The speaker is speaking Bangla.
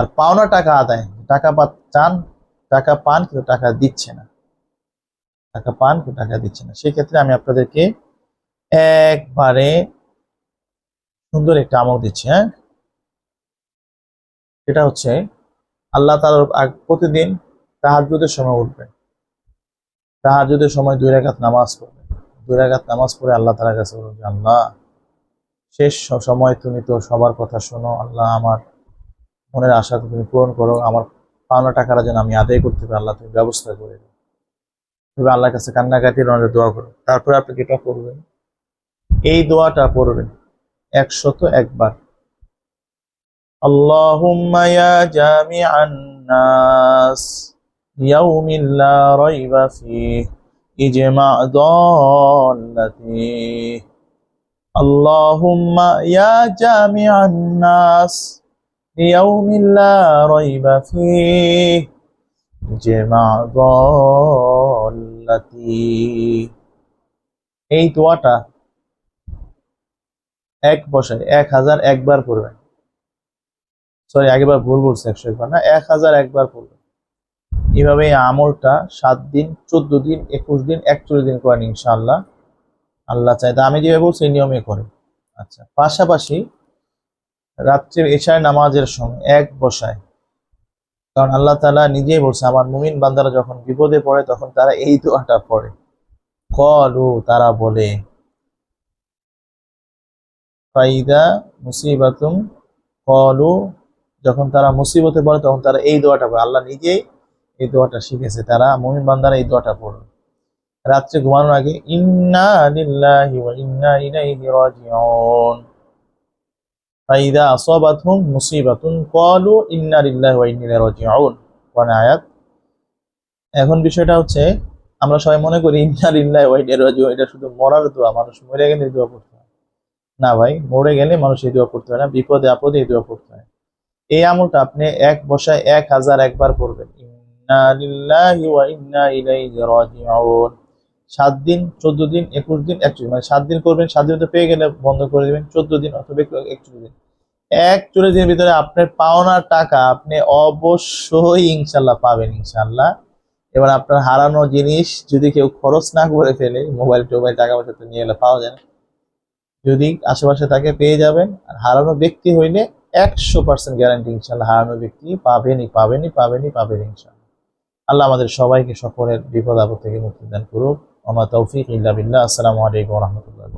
আর পাওনা টাকা আদায় টাকা চান টাকা পান কিন্তু টাকা দিচ্ছে না। টাকা পান কিন্তু টাকা দিচ্ছে না। সেক্ষেত্রে আমি আপনাদেরকে একবারে সুন্দর একটা আমল দিচ্ছি হ্যাঁ? সেটা হচ্ছে আল্লাহ তার প্রতিদিন তাহাজুদের সময় উঠবেন। তাহাজুদের সময় দুই রাকাত নামাজ পড়বে দুই রাকাত নামাজ পড়ে আল্লাহ তালার কাছে বলবেন যে, আল্লাহ শেষ সময় তুমি তো সবার কথা শোনো। আল্লাহ আমার মনের আশা তুমি পূরণ করো আমার পাওনা টাকাটা যেন আমি আদায় করতে পারি আল্লাহ তুমি ব্যবস্থা করে দাও তুমি আল্লাহর কাছে কান্নাকাটি রঙে দোয়া করো তারপরে আপনি যেটা করবেন এই দোয়াটা পড়বেন একশত একবার اللهم يا جامع الناس يوم لا ريب فيه اجمع ضالتي اللهم يا جامع الناس يوم لا ريب فيه اجمع ضالتي এই দোয়াটা এক বসায় এক হাজার একবার পড়বেন সরি আগেবার ভুল বলছে একশো একবার না এক হাজার একবার পড়বে এইভাবে এই আমলটা সাত দিন চোদ্দ দিন একুশ দিন একচল্লিশ দিন করেন ইনশাআল্লাহ আল্লাহ চাই তা আমি যেভাবে বলছি এই নিয়মে করেন আচ্ছা পাশাপাশি রাত্রে এশায় নামাজের সময়, এক বসায়। কারণ আল্লাহ তালা নিজেই বলছে, আমার মুমিন বান্দারা যখন বিপদে পড়ে, তখন তারা এই দোয়াটা পড়ে। কলু, তারা বলে, ফাইদা মুসিবাতুম কলু, যখন তারা মুসিবতে পড়ে, তখন তারা এই দোয়াটা পড়ে। আল্লাহ নিজেই এই দোয়াটা শিখেছে, তারা মুমিন বান্দারা এই দোয়াটা পড়বে রাত্রে ঘুমানোর আগে ইন্না ইলাইহি রাজিউন। ফাইদা আসাবাতহুম মুসিবাতুন, ক্বালু ইন্না লিল্লাহি ওয়া ইন্না ইলাইহি রাজিউন। কোন আয়াত। এখন বিষয়টা হচ্ছে, আমরা সবাই মনে করি ইন্না লিল্লাহি ওয়া ইন্না ইলাইহি রাজিউন, এটা শুধু মরার দোয়া, মানুষ মরে গেলে দোয়া পড়তে হয়। না ভাই, মরে গেলে মানুষ এই দোয়া পড়তে হয় না, বিপদে আপদে এই দোয়া পড়তে হয়। এই আমলটা আপনি এক বসায় এক হাজার একবার পড়বেন। ইন্না লিল্লাহি ওয়া ইন্না ইলাইহি রাজিউন। সাত দিন, চোদ্দ দিন, একুশ দিন, একচল্লিশ মানে সাত দিন করবেন, সাত দিন তো পেয়ে গেলে বন্ধ করে দিবেন, চোদ্দ দিন অথবা একচল্লিশ দিন। একচল্লিশ দিনের ভিতরে আপনার পাওনা টাকা আপনি অবশ্যই ইনশাল্লাহ পাবেন, ইনশাল্লাহ। এবার আপনার হারানো জিনিস যদি কেউ খরচ না করে ফেলে, মোবাইল, টোবাইল টাকা পয়সা তো নিয়ে এলে পাওয়া যায় যদি আশেপাশে তাকে পেয়ে যাবেন। আর হারানো ব্যক্তি হইলে একশো পার্সেন্ট গ্যারান্টি ইনশাল্লাহ হারানো ব্যক্তি পাবেনই পাবেনই পাবেনই পাবেন ইনশাল্লাহ। আল্লাহ আমাদের সবাইকে সকলের বিপদ আপদ থেকে মুক্তি দান করুক। আমার তৌফিক ইল্লা বিল্লাহ। আসসালামু আলাইকুম রহমতুল্লাহ